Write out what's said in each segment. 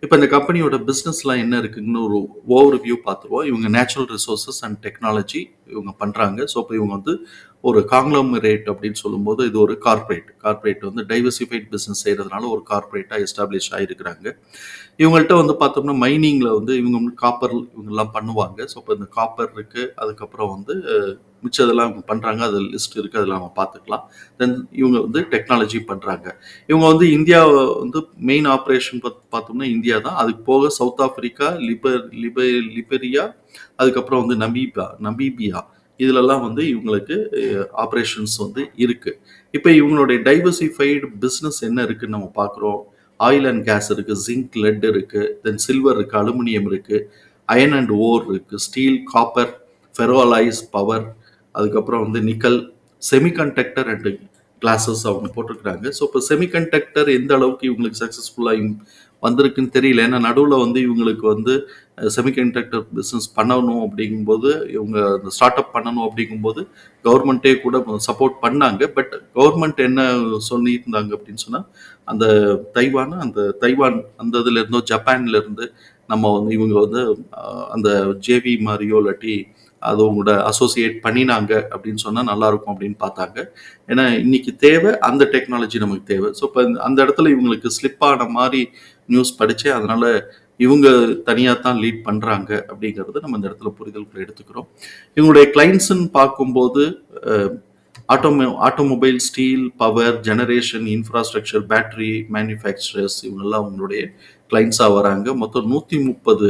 இப்போ இந்த கம்பெனியோட பிஸ்னஸ்லாம் என்ன இருக்குங்கன்னு ஒரு ஓவர் வியூ பார்த்துருவோம். இவங்க நேச்சுரல் ரிசோர்ஸஸ் அண்ட் டெக்னாலஜி இவங்க பண்ணுறாங்க ஸோ இப்போ இவங்க வந்து ஒரு காங்லமரேட் அப்படின்னு சொல்லும்போது இது ஒரு கார்ப்பரேட் கார்ப்பரேட் வந்து டைவர்சிஃபைட் பிஸ்னஸ் செய்கிறதுனால ஒரு கார்ப்பரேட்டாக எஸ்டாப்ளிஷ் ஆகிருக்கிறாங்க இவங்கள்ட்ட வந்து பார்த்தோம்னா மைனிங்கில் வந்து இவங்க வந்து காப்பர் இவங்கெல்லாம் பண்ணுவாங்க. ஸோ இப்போ இந்த காப்பர் இருக்குது அதுக்கப்புறம் வந்து மிச்சதெல்லாம் இவங்க பண்ணுறாங்க அது லிஸ்ட் இருக்குது அதில் நம்ம பார்த்துக்கலாம். தென் இவங்க வந்து டெக்னாலஜி பண்ணுறாங்க இவங்க வந்து இந்தியா வந்து மெயின் ஆப்ரேஷன் பார்த்தோம்னா இந்தியா தான். அதுக்கு போக சவுத் ஆஃப்ரிக்கா லிபர் லிப லிபெரியா அதுக்கப்புறம் வந்து நமீபா நமீபியா இதுலலாம் வந்து இவங்களுக்கு ஆப்ரேஷன்ஸ் வந்து இருக்கு. இப்போ இவங்களுடைய டைவர்சிஃபைடு பிஸ்னஸ் என்ன இருக்குன்னு நம்ம பார்க்குறோம். ஆயில் அண்ட் கேஸ் இருக்குது ஜிங்க் லெட் இருக்குது தென் சில்வர் இருக்குது அலுமினியம் இருக்குது அயன் அண்ட் ஓர் இருக்குது ஸ்டீல் காப்பர் ஃபெரோலைஸ் பவர் அதுக்கப்புறம் வந்து நிக்கல் செமிகண்டக்டர் அண்டு கிளாஸஸ் அவங்க போட்டிருக்கிறாங்க. ஸோ இப்போ செமிகண்டக்டர் எந்த அளவுக்கு இவங்களுக்கு சக்ஸஸ்ஃபுல்லாக வந்திருக்குன்னு தெரியல. ஏன்னா நடுவில் வந்து இவங்களுக்கு வந்து செமிகண்டக்டர் பிஸ்னஸ் பண்ணணும் அப்படிங்கும்போது இவங்க அந்த ஸ்டார்ட் அப் பண்ணணும் அப்படிங்கும்போது கவர்மெண்ட்டே கூட சப்போர்ட் பண்ணாங்க. பட் கவர்மெண்ட் என்ன சொல்லியிருந்தாங்க அப்படின்னு சொன்னால் அந்த தைவான் அந்த தைவான் அந்த இதுலேருந்தோ ஜப்பான்லேருந்து நம்ம வந்து இவங்க வந்து அந்த ஜேவி மாதிரியோ இல்லாட்டி அது உங்களோட அசோசியேட் பண்ணினாங்க அப்படின்னு சொன்னால் நல்லாயிருக்கும் அப்படின்னு பார்த்தாங்க. ஏன்னா இன்னைக்கு தேவை அந்த டெக்னாலஜி நமக்கு தேவை. ஸோ இப்போ அந்த இடத்துல இவங்களுக்கு ஸ்லிப் ஆன மாதிரி நியூஸ் படித்தேன் அதனால் இவங்க தனியாக தான் லீட் பண்ணுறாங்க அப்படிங்கிறது நம்ம இந்த இடத்துல புரிதலுக்குள்ள எடுத்துக்கிறோம். இவங்களுடைய கிளைண்ட்ஸுன்னு பார்க்கும்போது automo automobile steel power generation infrastructure battery manufacturers இவங்கெல்லாம் அவங்களுடைய கிளைண்ட்ஸாக வராங்க. மொத்தம் நூற்றி முப்பது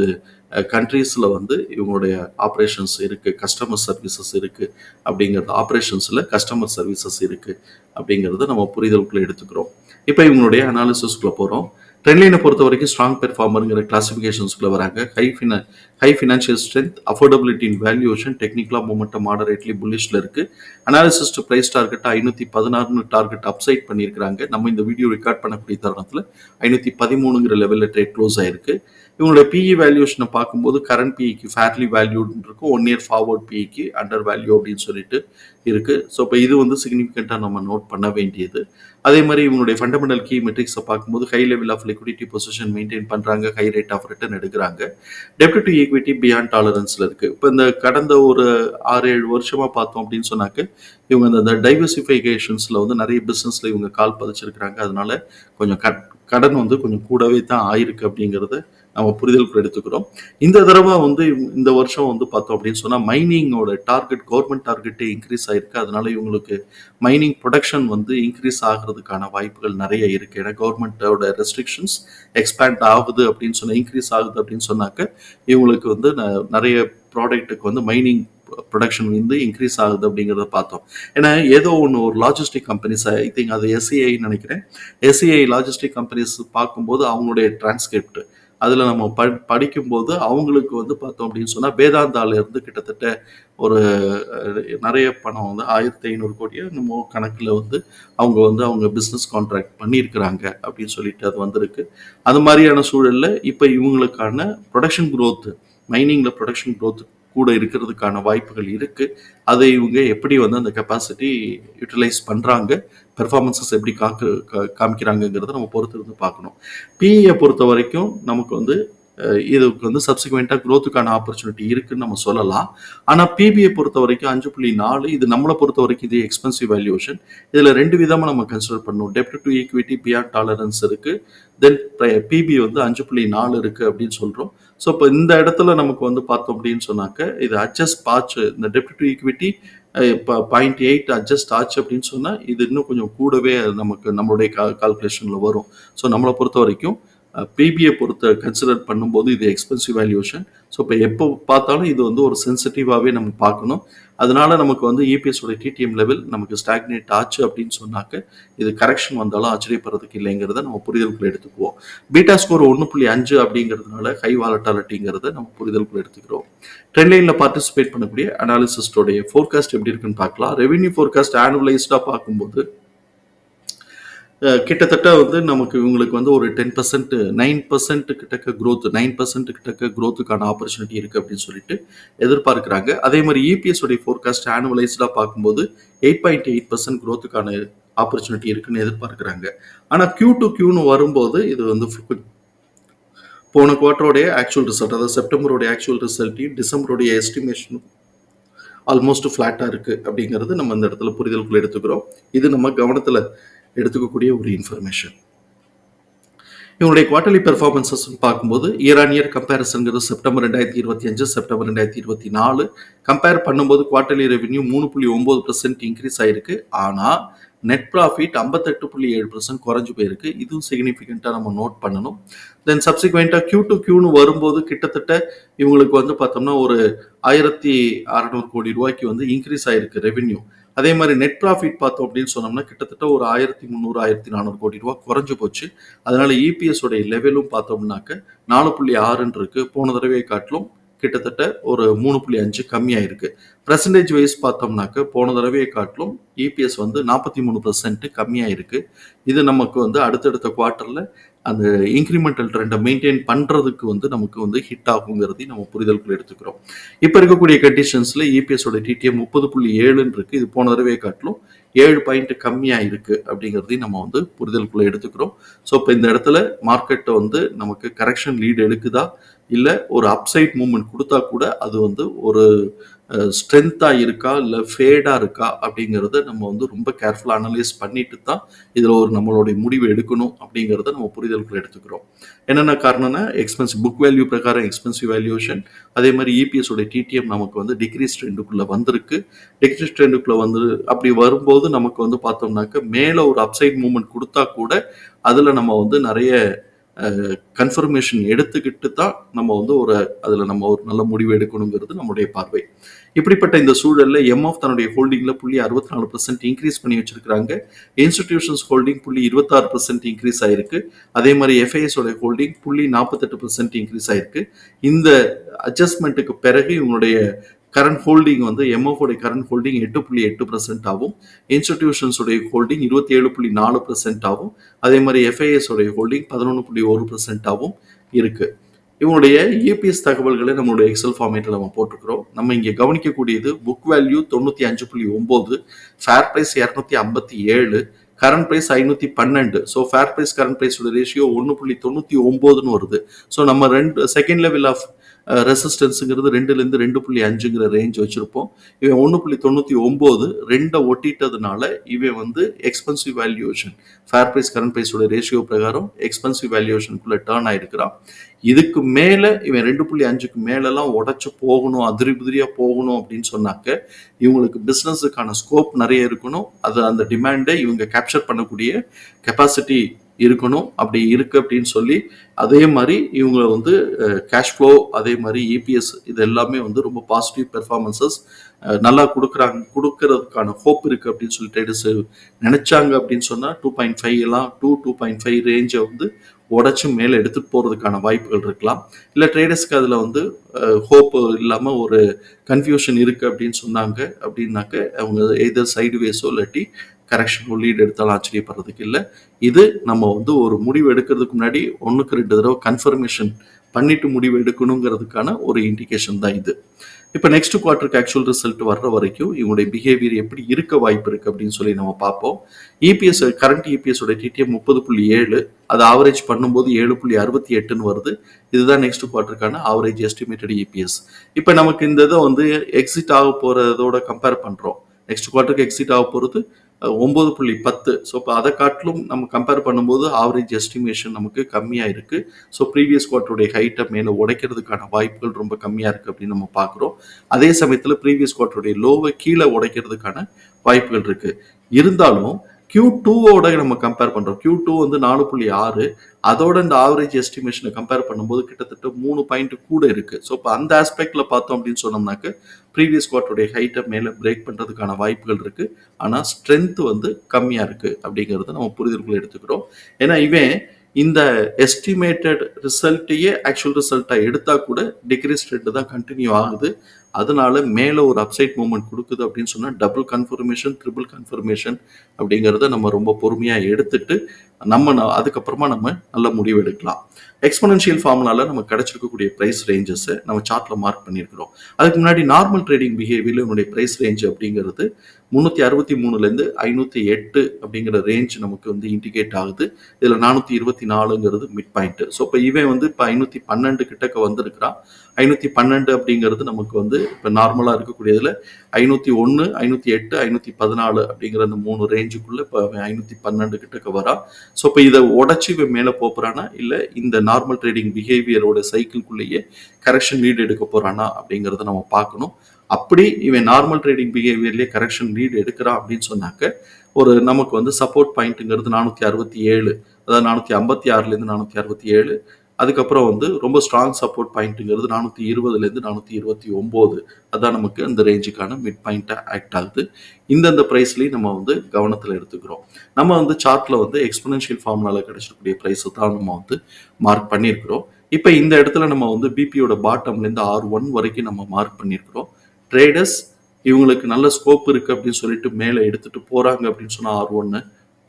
கண்ட்ரீஸில் வந்து இவங்களுடைய ஆப்ரேஷன்ஸ் இருக்குது கஸ்டமர் சர்வீசஸ் இருக்குது அப்படிங்கிறது ஆப்ரேஷன்ஸில் கஸ்டமர் சர்வீசஸ் இருக்குது அப்படிங்கிறத நம்ம புரிதலுக்குள்ளே எடுத்துக்கிறோம். இப்போ இவங்களுடைய அனாலிசிஸ்குள்ளே போகிறோம் ட்ரெண்ட்லைனை பொறுத்த வரைக்கும் ஸ்ட்ராங் பெர்ஃபார்மருங்கிற கிளாசிஃபிகேஷன்ஸ்குள்ள வராங்க. High fin high financial strength affordability in valuation டெக்னிக்கலாக மூமெண்ட்டை மாடரேட்லி புல்லிஷில் இருக்குது அனாலிசிஸ் டு ப்ரைஸ் டார்கெட் ஐநூற்றி பதினாறுனு டார்கெட் அப்சைட் பண்ணியிருக்காங்க நம்ம இந்த வீடியோ ரெக்கார்ட் பண்ணக்கூடிய தருணத்தில் ஐநூற்றி பதிமூணுங்கிற லெவலில் ட்ரேட் க்ளோஸ் ஆயிருக்கு. இவங்களோட பிஇ வேல்யூஷனை பார்க்கும்போது கரண்ட் பிஇக்கு ஃபேர்லி வேல்யூன்னு இருக்கும் ஒன் இயர் ஃபார்வர்ட் பிஇக்கு அண்டர் வேல்யூ அப்படின்னு சொல்லிட்டு இருக்குது ஸோ இப்போ இது வந்து சிக்னிஃபிகண்ட்டாக நம்ம நோட் பண்ண வேண்டியது. அதே மாதிரி இவங்களுடைய ஃபண்டமெண்டல் கீ மெட்ரிக்ஸை பார்க்கும்போது high level of liquidity position maintain பண்ணுறாங்க ஹை ரேட் ஆஃப் ரிட்டர்ன் எடுக்கிறாங்க. டெப்ட் டு ஈக்விட்டி பியாண்ட் டாலரன்ஸில் இருக்குது இப்போ இந்த கடந்த ஒரு ஆறு ஏழு வருஷமாக பார்த்தோம் அப்படின்னு சொன்னாக்க இவங்க அந்த டைவர்சிஃபிகேஷன்ஸில் வந்து நிறைய பிஸ்னஸில் இவங்க கால் பதிச்சிருக்கிறாங்க. அதனால கொஞ்சம் கட் கடன் வந்து கொஞ்சம் கூடவே தான் ஆயிருக்கு அப்படிங்கிறத நம்ம புரிதலுக்கு எடுத்துக்கிறோம். இந்த தடவை வந்து இந்த வருஷம் வந்து பார்த்தோம் அப்படின்னு சொன்னால் மைனிங்கோட டார்கெட் கவர்மெண்ட் டார்கெட்டே இன்க்ரீஸ் ஆயிருக்கு. அதனால இவங்களுக்கு மைனிங் ப்ரொடக்ஷன் வந்து இன்க்ரீஸ் ஆகிறதுக்கான வாய்ப்புகள் நிறைய இருக்கு. ஏன்னா கவர்மெண்ட்டோட ரெஸ்ட்ரிக்ஷன்ஸ் எக்ஸ்பேண்ட் ஆகுது அப்படின்னு சொன்னால் இன்க்ரீஸ் ஆகுது அப்படின்னு சொன்னாக்க இவங்களுக்கு வந்து ந- நிறைய ப்ராடக்ட்டுக்கு வந்து மைனிங் ப்ரொடக்ஷன் வந்து இன்க்ரீஸ் ஆகுது அப்படிங்கிறத பார்த்தோம். ஏன்னா ஏதோ ஒன்று ஒரு லாஜிஸ்டிக் கம்பெனிஸ் ஐ திங்க் அது எஸ்சிஐன்னு நினைக்கிறேன். எஸ்சிஐ லாஜிஸ்டிக் கம்பெனிஸ் பார்க்கும்போது அவங்களுடைய டிரான்ஸ்கிரிப்ட் அதில் நம்ம ப படிக்கும்போது அவங்களுக்கு வந்து பார்த்தோம் அப்படின்னு சொன்னால் வேதாந்தாலேருந்து கிட்டத்தட்ட ஒரு நிறைய பணம் வந்து ஆயிரத்தி ஐநூறு கோடியோ என்னமோ கணக்கில் வந்து அவங்க வந்து அவங்க பிஸ்னஸ் கான்ட்ராக்ட் பண்ணியிருக்கிறாங்க அப்படின்னு சொல்லிட்டு அது வந்திருக்கு. அது மாதிரியான சூழலில் இப்போ இவங்களுக்கான ப்ரொடக்ஷன் குரோத்து மைனிங்கில் ப்ரொடக்ஷன் growth கூட இருக்கிறதுக்கான வாய்ப்புகள் இருக்குது அதை இவங்க எப்படி வந்து அந்த கெப்பாசிட்டி யூட்டிலைஸ் பண்ணுறாங்க பெர்ஃபார்மன்சஸ் எப்படி காக்கு காமிக்கிறாங்கங்கிறத நம்ம பொறுத்து இருந்து பார்க்கணும் பிஇயை பொறுத்த வரைக்கும் நமக்கு வந்து இதுக்கு வந்து சப்சிக்வெண்ட்டாக க்ரோத்துக்கான ஆப்பர்ச்சுனிட்டி இருக்குன்னு நம்ம சொல்லலாம். ஆனால் பிபிஐ பொறுத்த வரைக்கும் அஞ்சு புள்ளி நாலு இது நம்மளை பொறுத்த வரைக்கும் இது எக்ஸ்பென்சிவ் வேல்யூஷன் இதில் ரெண்டு விதமாக நம்ம கன்சிடர் பண்ணணும். டெப்ட் டு ஈக்விட்டி பியாண்ட் டாலரன்ஸ் இருக்குது தென் பிபி வந்து அஞ்சு புள்ளி நாலு இருக்குது அப்படின்னு சொல்கிறோம் ஸோ இப்போ இந்த இடத்துல நமக்கு வந்து பார்த்தோம் அப்படின்னு சொன்னாக்க இது அட்ஜஸ்ட் பாச்சு இந்த டெப்ட் டு ஈக்விட்டி இப்போ பாயிண்ட் எயிட் அட்ஜஸ்ட் ஆச்சு அப்படின்னு சொன்னால் இது இன்னும் கொஞ்சம் கூடவே நமக்கு நம்மளுடைய கா கால்குலேஷனில் வரும். ஸோ நம்மளை பொறுத்த வரைக்கும் பிபிஐ பொறுத்த கன்சிடர் பண்ணும்போது இது எக்ஸ்பென்சிவ் வேல்யூஷன் ஸோ இப்போ எப்போ பார்த்தாலும் இது வந்து ஒரு சென்சிட்டிவாகவே நம்ம பார்க்கணும். அதனால நமக்கு வந்து இபிஎஸோட டிடிஎம் லெவல் நமக்கு ஸ்டாக்னேட் ஆச்சு அப்படின்னு சொன்னாக்க இது கரெக்ஷன் வந்தாலும் ஆச்சரியப்படுறதுக்கு இல்லைங்கிறத நம்ம புரிதலுக்குள்ள எடுத்துக்குவோம். பீட்டா ஸ்கோர் ஒன்று புள்ளி அஞ்சு அப்படிங்கிறதுனால ஹை வாலட்டாலிட்டிங்கிறத நம்ம புரிதலுக்குள்ள எடுத்துக்கிறோம். ட்ரெண்ட் லைனில் பார்ட்டிசிபேட் பண்ணக்கூடிய அனாலிசிஸ்டோடைய ஃபோர்காஸ்ட் எப்படி இருக்குன்னு பார்க்கலாம். ரெவென்யூ ஃபோர்காஸ்ட் ஆனுவலைஸ்டாக பார்க்கும்போது கிட்டத்தட்ட வந்து நமக்கு இவங்களுக்கு வந்து ஒரு டென் பர்சன்ட் நைன் பர்சன்ட் கிட்டக்க க்ரோத் நைன் பர்சன்ட் கிட்டக்க க்ரோத்துக்கான ஆப்பர்ச்சுனிட்டி இருக்கு அப்படின்னு சொல்லிட்டு எதிர்பார்க்குறாங்க. அதே மாதிரி இபிஎஸ் உடைய ஃபோர்காஸ்ட் ஆனுவலைஸ்டாக பார்க்கும்போது எயிட் பாயிண்ட் எயிட் பர்சன்ட் க்ரோத்துக்கான ஆப்பர்ச்சுனிட்டி இருக்குன்னு எதிர்பார்க்குறாங்க. ஆனால் கியூ டு கியூன்னு வரும்போது இது வந்து போன குவார்டருடைய ஆக்சுவல் ரிசல்ட் அதாவது செப்டம்பருடைய ஆக்சுவல் ரிசல்ட்டையும் டிசம்பருடைய எஸ்டிமேஷனும் ஆல்மோஸ்ட் ஃப்ளாட்டாக இருக்குது அப்படிங்கிறது நம்ம இந்த இடத்துல புரிதலுக்குள்ள எடுத்துக்கிறோம். இது நம்ம கவனத்தில் எடுத்துக்கக்கூடிய ஒரு இன்ஃபர்மேஷன் இவங்களுடைய குவார்டர்லி பெர்ஃபார்மன்சஸ் பார்க்கும்போது இயர் இயர் கம்பேரிசன்கிறது செப்டம்பர் ரெண்டாயிரத்தி இருபத்தி அஞ்சு செப்டம்பர் ரெண்டாயிரத்தி இருபத்தி நாலு. கம்பேர் பண்ணும்போது குவார்டர்லி ரெவென்யூ மூணு புள்ளி ஒம்பது பர்சன்ட் இன்க்ரீஸ் ஆயிருக்கு. ஆனால் நெட் ப்ராஃபிட் ஐம்பத்தெட்டு புள்ளி ஏழு பர்சன்ட் குறைஞ்சு போயிருக்கு. இதுவும் சிக்னிஃபிகண்ட்டாக நம்ம நோட் பண்ணணும். தென் சப்சிக்வெண்ட்டாக கியூ டு கியூன்னு வரும்போது கிட்டத்தட்ட இவங்களுக்கு வந்து பார்த்தோம்னா ஒரு ஆயிரத்தி அறநூறு கோடி ரூபாய்க்கு வந்து இன்க்ரீஸ் ஆயிருக்கு ரெவென்யூ அதே மாதிரி நெட் ப்ராஃபிட் பார்த்தோம் அப்படின்னு சொன்னோம்னா கிட்டத்தட்ட ஒரு ஆயிரத்தி முந்நூறு ஆயிரத்தி நானூறு கோடி ரூபா குறைஞ்சு போச்சு. அதனால இபிஎஸ் உடைய லெவலும் பார்த்தோம்னாக்க நாலு புள்ளி ஆறுன்னு இருக்கு. போன தடவையை காட்டிலும் கிட்டத்தட்ட ஒரு மூணு புள்ளி அஞ்சு கம்மியாயிருக்கு. பர்சன்டேஜ் வைஸ் பார்த்தோம்னாக்க போன தடவையை காட்டிலும் இபிஎஸ் வந்து நாற்பத்தி மூணு பர்சன்ட் கம்மியாயிருக்கு. இது நமக்கு வந்து அடுத்தடுத்த குவார்ட்டரில் அந்த இன்க்ரிமெண்டல் ட்ரெண்டை மெயின்டைன் பண்ணுறதுக்கு வந்து நமக்கு வந்து ஹிட் ஆகுங்கிறதையும் நம்ம புரிதலுக்குள்ள எடுத்துக்கிறோம். இப்போ இருக்கக்கூடிய கண்டிஷன்ஸில் இபிஎஸோட டிடிஎம் முப்பது புள்ளி ஏழுன்னு இருக்கு. இது போன தடவை காட்டிலும் ஏழு பாயிண்ட் கம்மியாக இருக்குது அப்படிங்கிறதையும் நம்ம வந்து புரிதலுக்குள்ளே எடுத்துக்கிறோம். ஸோ இப்போ இந்த இடத்துல மார்க்கெட்டை வந்து நமக்கு கரெக்ஷன் லீடு எடுக்குதா? இல்லை ஒரு அப்சைட் மூமெண்ட் கொடுத்தா கூட அது வந்து ஒரு ஸ்ட்ரென்த்தாக இருக்கா? இல்லை ஃபேடாக இருக்கா? அப்படிங்கிறத நம்ம வந்து ரொம்ப கேர்ஃபுல்லாக அனலைஸ் பண்ணிட்டு தான் இதில் ஒரு நம்மளுடைய முடிவு எடுக்கணும் அப்படிங்கிறத நம்ம புரிதலுக்குள்ள எடுத்துக்கிறோம். என்னென்ன காரணம்னா எக்ஸ்பென்சிவ் புக் வேல்யூ பிரகாரம் எக்ஸ்பென்சிவ் வேல்யூஷன் அதே மாதிரி இபிஎஸ் உடைய டிடிஎம் நமக்கு வந்து டிக்ரீஸ் ட்ரெண்டுக்குள்ளே வந்திருக்கு. டிக்ரீஸ் ட்ரெண்டுக்குள்ளே வந்து அப்படி வரும்போது நமக்கு வந்து பார்த்தோம்னாக்க மேலே ஒரு அப்சைட் மூமெண்ட் கொடுத்தா கூட அதில் நம்ம வந்து நிறைய கன்ஃபர்மேஷன் எடுத்துக்கிட்டு தான் நம்ம வந்து ஒரு அதில் நம்ம ஒரு நல்ல முடிவு எடுக்கணுங்கிறது நம்முடைய பார்வை. இப்படிப்பட்ட இந்த சூழலில் எம்எஃப் தன்னுடைய ஹோல்டிங்கில் புள்ளி அறுபத்தி நாலு பர்சன்ட் இன்க்ரீஸ் பண்ணி வச்சிருக்கிறாங்க. இன்ஸ்டிடியூஷன்ஸ் ஹோல்டிங் புள்ளி இருபத்தாறு பர்சன்ட் இன்க்ரீஸ் ஆயிருக்கு. அதே மாதிரி எஃப்ஐஎஸ் ஹோல்டிங் புள்ளி நாற்பத்தெட்டு பர்சன்ட் இன்க்ரீஸ் ஆயிருக்கு. இந்த அட்ஜஸ்ட்மெண்ட்டுக்கு பிறகு இவங்களுடைய கரண்ட் ஹோல்டிங் வந்து எம்எஃப் கரண்ட் ஹோல்டிங் எட்டு புள்ளி எட்டு பர்சன்ட் ஆகும். இன்ஸ்டிடியூஷன்ஸுடைய ஹோல்டிங் இருபத்தி ஏழு புள்ளி நாலு பர்சன்ட் ஆகும். அதே மாதிரி எஃப்ஐஎஸ் உடைய ஹோல்டிங் பதினொன்று புள்ளி ஒரு பர்சன்ட் ஆகும் இருக்குது இவனுடைய இபிஎஸ் தகவல்களை நம்மளுடைய எக்ஸல் ஃபார்மேட்டில் நம்ம போட்டிருக்கிறோம். நம்ம இங்கே கவனிக்கக்கூடியது புக் வேல்யூ தொண்ணூற்றி அஞ்சு புள்ளி ஒம்பது ஃபேர் ப்ரைஸ் இரநூத்தி ஐம்பத்தி ஏழு கரண்ட் ப்ரைஸ் ஐநூற்றி பன்னெண்டு. ஸோ ஃபேர் ப்ரைஸ் கரண்ட் ப்ரைஸோட ரேஷியோ ஒன்று புள்ளி தொண்ணூற்றி ஒம்போதுன்னு வருது. ஸோ நம்ம ரெண்டு செகண்ட் லெவல் ஆஃப் ரெசிஸ்டன்ஸுங்கிறது ரெண்டுலேருந்து ரெண்டு புள்ளி அஞ்சுங்கிற ரேஞ்ச் வச்சுருப்போம். இவன் ஒன்று புள்ளி தொண்ணூற்றி ஒம்பது ரெண்டை ஒட்டிட்டதுனால இவன் வந்து expensive valuation fair price current ப்ரைஸோட ratio பிரகாரம் எக்ஸ்பென்சிவ் வேல்யூவேஷனுக்குள்ளே டேர்ன் ஆயிருக்கிறான். இதுக்கு மேலே இவன் ரெண்டு புள்ளி அஞ்சுக்கு மேலெல்லாம் உடச்சி போகணும் அதிரி புதிரியாக போகணும் அப்படின்னு சொன்னாக்க இவங்களுக்கு பிஸ்னஸுக்கான ஸ்கோப் நிறைய இருக்கணும். அது அந்த டிமாண்டை இவங்க கேப்சர் பண்ணக்கூடிய கெப்பாசிட்டி இருக்கணும். அப்படி இருக்கு அப்படின்னு சொல்லி அதே மாதிரி இவங்க வந்து கேஷ் ஃப்ளோ அதே மாதிரி இபிஎஸ் இது எல்லாமே வந்து ரொம்ப பாசிட்டிவ் பெர்ஃபார்மன்சஸ் நல்லா கொடுக்குறாங்க கொடுக்கறதுக்கான ஹோப் இருக்கு அப்படின்னு சொல்லி ட்ரேடர்ஸ் நினைச்சாங்க அப்படின்னு சொன்னா டூ பாயிண்ட் ஃபைவ் எல்லாம் டூ டூ பாயிண்ட் ஃபைவ் ரேஞ்சை வந்து உடச்சி மேலே எடுத்துட்டு போகிறதுக்கான வாய்ப்புகள் இருக்கலாம். இல்லை ட்ரேடர்ஸ்க்கு அதில் வந்து ஹோப் இல்லாமல் ஒரு கன்ஃபியூஷன் இருக்குது அப்படின்னு சொன்னாங்க அப்படின்னாக்க அவங்க எதர் சைடு வேஸோ இல்லாட்டி கரெக்ஷன் லீட் எடுத்தாலும் ஆச்சரியப்படுறதுக்கு இல்லை. இது நம்ம வந்து ஒரு முடிவு எடுக்கிறதுக்கு முன்னாடி ஒன்றுக்கு ரெண்டு தடவை கன்ஃபர்மேஷன் பண்ணிட்டு முடிவு எடுக்கணுங்கிறதுக்கான ஒரு இண்டிகேஷன் தான் இது. இப்போ நெக்ஸ்ட் குவார்ட்டருக்கு ஆக்சுவல் ரிசல்ட் வர்ற வரைக்கும் இவங்களுடைய பிஹேவியர் எப்படி இருக்க வாய்ப்பு இருக்கு அப்படின்னு சொல்லி நம்ம பார்ப்போம். இபிஎஸ் கரண்ட் இபிஎஸ் உடைய டிடிஎம் முப்பது புள்ளி ஏழு அது ஆவரேஜ் பண்ணும்போது ஏழு புள்ளி அறுபத்தி எட்டுன்னு வருது. இதுதான் next குவார்ட்டருக்கான average estimated E P S இப்போ நமக்கு இந்த இதை வந்து எக்ஸிட் ஆக போறதோட கம்பேர் பண்றோம். நெக்ஸ்ட் குவார்ட்டருக்கு எக்ஸிட் ஆக போகிறது ஒம்பது புள்ளி பத்து. ஸோ இப்போ அதை காட்டிலும் நம்ம கம்பேர் பண்ணும்போது ஆவரேஜ் எஸ்டிமேஷன் நமக்கு கம்மியாக இருக்குது ஸோ ப்ரீவியஸ் குவார்ட்டருடைய ஹைட்டை மேலே உடைக்கிறதுக்கான வாய்ப்புகள் ரொம்ப கம்மியாக இருக்குது அப்படின்னு நம்ம பார்க்குறோம். அதே சமயத்தில் ப்ரீவியஸ் குவார்ட்டருடைய லோவை கீழே உடைக்கிறதுக்கான வாய்ப்புகள் இருக்குது இருந்தாலும் கியூ டூவோட நம்ம கம்பேர் பண்றோம். கியூ டூ வந்து நாலு புள்ளி ஆறு. அதோட இந்த ஆவரேஜ் எஸ்டிமேஷனை கம்பேர் பண்ணும்போது கிட்டத்தட்ட மூணு பாயிண்ட் கூட இருக்கு. ஸோ இப்போ அந்த ஆஸ்பெக்ட்ல பார்த்தோம் அப்படின்னு சொன்னோம்னாக்க ப்ரீவியஸ் குவார்ட்டருடைய ஹைட்டை மேலே பிரேக் பண்றதுக்கான வாய்ப்புகள் இருக்கு. ஆனால் ஸ்ட்ரென்த் வந்து கம்மியா இருக்கு அப்படிங்கிறத நம்ம புரிதல்களை எடுத்துக்கிறோம். ஏன்னா இவன் இந்த எஸ்டிமேட்டட் ரிசல்ட்டையே ஆக்சுவல் ரிசல்ட்டாக எடுத்தால் கூட டிக்ரீஸ் ட்ரெண்ட் தான் கண்டினியூ ஆகுது. அதனால மேலே ஒரு அப்சைட் மூமெண்ட் கொடுக்குது அப்படின்னு சொன்னால் டபுள் கன்ஃபர்மேஷன் ட்ரிபிள் கன்ஃபர்மேஷன் அப்படிங்கிறத நம்ம ரொம்ப பொறுமையாக எடுத்துட்டு நம்ம ந- அதுக்கப்புறமா நம்ம நல்ல முடிவு எடுக்கலாம். எக்ஸ்பனன்ஷியல் ஃபார்ம்னால நம்ம கிடைச்சிருக்கக்கூடிய ப்ரைஸ் ரேஞ்சஸை நம்ம சார்ட்டில் மார்க் பண்ணியிருக்கிறோம். அதுக்கு முன்னாடி நார்மல் ட்ரேடிங் பிஹேவியர்ல என்னுடைய ப்ரைஸ் ரேஞ்ச் அப்படிங்கிறது முந்நூற்றி அறுபத்தி மூணுலேருந்து ஐநூற்றி எட்டு அப்படிங்கிற ரேஞ்ச் நமக்கு வந்து இண்டிகேட் ஆகுது. இதில் நானூற்றி இருபத்தி நாலுங்கிறது மிட் பாயிண்ட்டு ஸோ இப்போ இவன் வந்து இப்போ ஐநூற்றி பன்னெண்டு கிட்டக்க வந்திருக்கிறான். ஐநூற்றி பன்னெண்டு அப்படிங்கிறது நமக்கு வந்து இப்போ நார்மலாக இருக்கக்கூடியதில் ஐநூற்றி ஒன்று ஐநூற்றி எட்டு ஐநூற்றி பதினாலு அப்படிங்கிற அந்த மூணு ரேஞ்சுக்குள்ளே இப்போ ஐநூற்றி பன்னெண்டு கிட்டக்க வரா ஸோ இப்போ இதை உடச்சி இவன் மேலே போகிறானா இல்லை இந்த நார்மல் ட்ரேடிங் பிஹேவியரோட சைக்கிள்குள்ளேயே கரெக்ஷன் லீடு எடுக்க போகிறானா அப்படிங்கிறத நம்ம பார்க்கணும். அப்படி இவன் நார்மல் ட்ரேடிங் பிஹேவியர்லேயே கரெக்ஷன் லீடு எடுக்கிறான் அப்படின்னு சொன்னாக்க ஒரு நமக்கு வந்து சப்போர்ட் பாயிண்ட்டுங்கிறது நானூற்றி அறுபத்தி ஏழு அதாவது நானூற்றி ஐம்பத்தி ஆறுலேருந்து நானூற்றி அறுபத்தி ஏழு அதுக்கப்புறம் வந்து ரொம்ப ஸ்ட்ராங் சப்போர்ட் பாயிண்ட்டுங்கிறது நானூற்றி இருபதுலேருந்து நானூற்றி இருபத்தி ஒம்பது அதான் நமக்கு அந்த ரேஞ்சுக்கான மிட் பாயிண்ட்டாக ஆக்ட் ஆகுது. இந்தந்த ப்ரைஸ்லேயும் நம்ம வந்து கவனத்தில் எடுத்துக்கிறோம். நம்ம வந்து சார்ட்டில் வந்து எக்ஸ்பனன்ஷியல் ஃபார்முலாவில் கிடைச்சிருக்கக்கூடிய ப்ரைஸை தான் நம்ம வந்து மார்க் பண்ணியிருக்கிறோம். இப்போ இந்த இடத்துல நம்ம வந்து பிபியோட பாட்டம்லேருந்து ஆர் ஒன் வரைக்கும் நம்ம மார்க் பண்ணியிருக்கிறோம். ட்ரேடர்ஸ் இவங்களுக்கு நல்ல ஸ்கோப் இருக்குது அப்படின்னு சொல்லிட்டு மேலே எடுத்துகிட்டு போகிறாங்க அப்படின்னு சொன்னால் ஆர் ஒன்று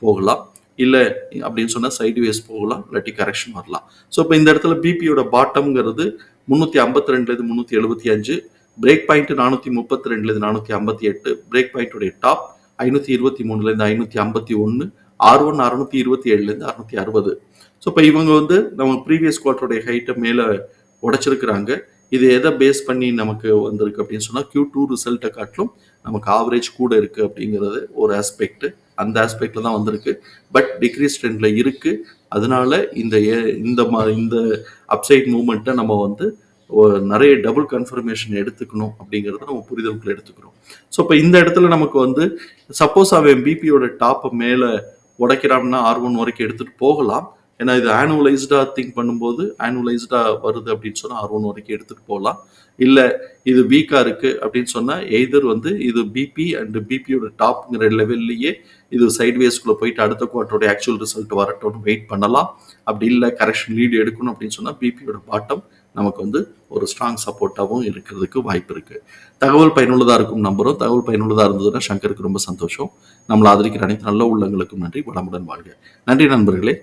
போகலாம். இல்லை அப்படின்னு சொன்னால் சைடுவேஸ் போகலாம் இல்லாட்டி கரெக்ஷன் வரலாம். ஸோ இப்போ இந்த இடத்துல பிபியோட பாட்டம்ங்கிறது முந்நூற்றி ஐம்பத்தி ரெண்டுலேருந்து முந்நூற்றி எழுபத்தி அஞ்சு பிரேக் பாயிண்ட் நானூற்றி முப்பத்தி ரெண்டுலேருந்து நானூற்றி ஐம்பத்தி எட்டு பிரேக் பாயிண்ட்டுடைய டாப் ஐநூற்றி இருபத்தி மூணுலேருந்து ஐநூற்றி ஐம்பத்தி ஒன்று ஆர் ஒன் அறுநூத்தி இருபத்தி ஏழுலேருந்து அறுநூத்தி அறுபது. ஸோ இப்போ இவங்க வந்து நம்ம ப்ரீவியஸ் குவார்ட்டருடைய ஹைட்டை மேலே உடைச்சிருக்கிறாங்க. இது எதை பேஸ் பண்ணி நமக்கு வந்திருக்கு அப்படின்னு சொன்னால் க்யூ டூ ரிசல்ட்டை காட்டிலும் நமக்கு ஆவரேஜ் கூட இருக்குது அப்படிங்கிறது ஒரு ஆஸ்பெக்ட் அந்த ஆஸ்பெக்டில் தான் வந்திருக்கு. பட் டிக்ரீஸ் ட்ரெண்டில் இருக்குது அதனால இந்த ஏ- இந்த மா இந்த அப்சைட் மூமெண்ட்டை நம்ம வந்து நிறைய டபுள் கன்ஃபர்மேஷன் எடுத்துக்கணும் அப்படிங்கிறத நம்ம புரிதலுக்குள்ள எடுத்துக்கிறோம். ஸோ இப்போ இந்த இடத்துல நமக்கு வந்து சப்போஸ் அவன் பிபியோட டாப்பை மேலே உடைக்கிறான்னா ஆர் ஒன் வரைக்கும் எடுத்துகிட்டு போகலாம். ஏன்னா இது ஆனுவலைஸ்டாக திங்க் பண்ணும்போது ஆனுவலைஸ்டாக வருது அப்படின்னு சொன்னால் ஆர் ஒன் வரைக்கும் எடுத்துகிட்டு போகலாம் இல்லை இது வீக்காக இருக்குது அப்படின்னு சொன்னால் எய்தர் வந்து இது பிபி அண்ட் பிபியோட டாப்ங்கிற லெவல்லையே இது சைட்வேஸ்குள்ளே போயிட்டு அடுத்த குவார்ட்டரோட ஆக்சுவல் ரிசல்ட் வரட்டும்னு வெயிட் பண்ணலாம். அப்படி இல்லை கரெக்ஷன் லீடு எடுக்கணும் அப்படின்னு சொன்னால் பிபியோட பாட்டம் நமக்கு வந்து ஒரு ஸ்ட்ராங் சப்போர்ட்டாகவும் இருக்கிறதுக்கு வாய்ப்பு இருக்குது தகவல் பயனுள்ளதாக இருக்கும் நம்புறோம். தகவல் பயனுள்ளதாக இருந்ததுன்னா சங்கருக்கு ரொம்ப சந்தோஷம். நம்மளை ஆதரிக்கிற அனைத்து நல்ல உள்ளங்களுக்கும் நன்றி. வளமுடன் வாழ்க. நன்றி நண்பர்களே.